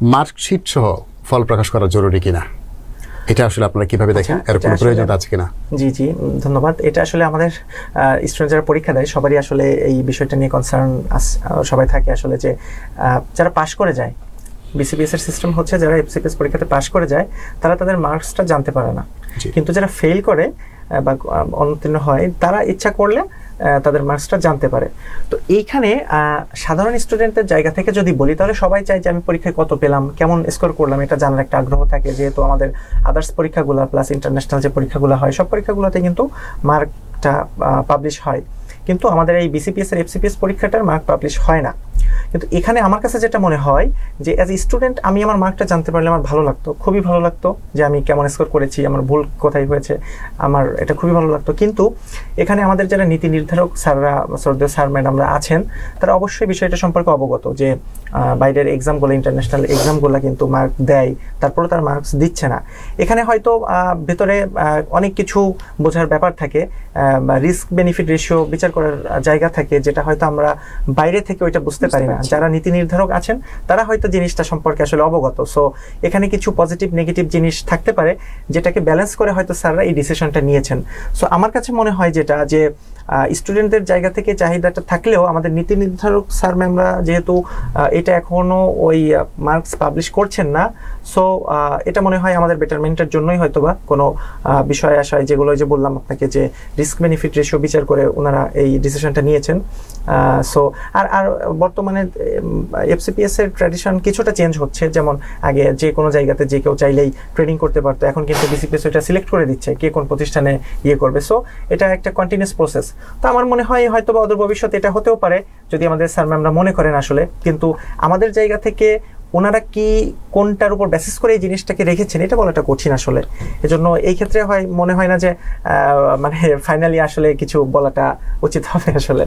Marksheet সহ ফল প্রকাশ করা জরুরি কিনা? এটা আসলে আপনারা কীভাবে দেখেন? আচ্ছা, এর কোনো প্রয়োজন আছে কিনা? জি জি ধন্যবাদ। এটা আসলে আমাদের স্টুডেন্ট যারা পরীক্ষা দেয়। সবারই আসলে এই বিষয়টা নিয়ে কনসার্ন সবাই থাকে আসলে যে যারা পাশ করে যায় বিসিবিএস এর সিস্টেম হচ্ছে যারা এফসিপিএস পরীক্ষাতে পাশ করে যায় তারা তাদের মার্কসটা জানতে পারে না। কিন্তু যারা ফেল করে বা অনুত্তীর্ণ হয় তারা ইচ্ছা করলে তাদের মার্কসটা জানতে পারে। তো এইখানে সাধারণ স্টুডেন্টের জায়গা থেকে যদি বলি, তাহলে সবাই চায় যে আমি পরীক্ষায় কত পেলাম, কেমন স্কোর করলাম, এটা জানার একটা আগ্রহ থাকে। যেহেতু আমাদের আদার্স পরীক্ষাগুলো প্লাস ইন্টারন্যাশনাল যে পরীক্ষাগুলো হয়, সব পরীক্ষাগুলোতে কিন্তু মার্কটা পাবলিশ হয়। কিন্তু আমাদের এই বিসিপিএস এর এফসিপিএস পরীক্ষাটার মার্ক পাবলিশ হয় না। কিন্তু এখানে আমার কাছে যেটা মনে হয় যে অ্যাজ এ স্টুডেন্ট আমি আমার মার্কটা জানতে পারলে আমার ভালো লাগতো, খুবই ভালো লাগতো যে আমি কেমন স্কোর করেছি, আমার ভুল কোথায় হয়েছে, আমার এটা খুবই ভালো লাগতো। কিন্তু এখানে আমাদের যারা নীতি নির্ধারক স্যাররা শ্রদ্ধেয় স্যার ম্যাডামরা আছেন, তারা অবশ্যই বিষয়টা সম্পর্কে অবগত যে বাইরের এক্সামগুলো ইন্টারন্যাশনাল এক্সামগুলো কিন্তু মার্ক দেয় তারপরে তার মার্কস দিচ্ছে না। এখানে হয়তো ভেতরে অনেক কিছু বোঝার ব্যাপার থাকে রিস্ক বেনিফিট রেশিও বিচার করার জায়গা থাকে যেটা হয়তো আমরা বাইরে থেকে ওইটা বুঝতে পারি না। যারা নীতি নির্ধারক আছেন তারা হয়তো জিনিসটা সম্পর্কে আসলে অবগত। সো এখানে কিছু পজিটিভ নেগেটিভ জিনিস থাকতে পারে যেটাকে ব্যালেন্স করে হয়তো স্যাররা এই ডিসিশনটা নিয়েছেন। সো আমার কাছে মনে হয় যেটা যে স্টুডেন্টদের জায়গা থেকে চাহিদাটা থাকলেও আমাদের নীতি নির্ধারক স্যার ম্যামরা যেহেতু এটা এখনও ওই মার্কস পাবলিশ করছেন না। সো এটা মনে হয় আমাদের বেটারমেন্টের জন্যই হয়তোবা কোনো আহ, বিষয় আশায় যেগুলো যে বললাম আপনাকে যে রিস্ক বেনিফিট রেশিও বিচার করে ওনারা এই ডিসিশনটা নিয়েছেন। সো আর আর বর্তমানে এফসিপিএস এর ট্র্যাডিশন কিছুটা চেঞ্জ হচ্ছে। যেমন আগে যে কোনো জায়গাতে যে কেউ চাইলেই ট্রেনিং করতে পারতো এখন কিন্তু বিসিপিএস এটা সিলেক্ট করে দিচ্ছে কে কোন প্রতিষ্ঠানে ইয়ে করবে। সো এটা একটা কন্টিনিউস প্রসেস তো আমার মনে হয় হয়তো বা অদূর ভবিষ্যতে এটা হতেও পারে যদি আমাদের স্যার ম্যামরা মনে করেন আসলে। কিন্তু আমাদের জায়গা থেকে ওনারা কি কোনটার উপর বেসিস করে এই জিনিসটাকে রেখেছেন? এটা বলাটা কঠিন আসলে। এজন্য এই ক্ষেত্রে হয়, মনে হয় না যে মানে ফাইনালি আসলে কিছু বলাটা উচিত হবে আসলে।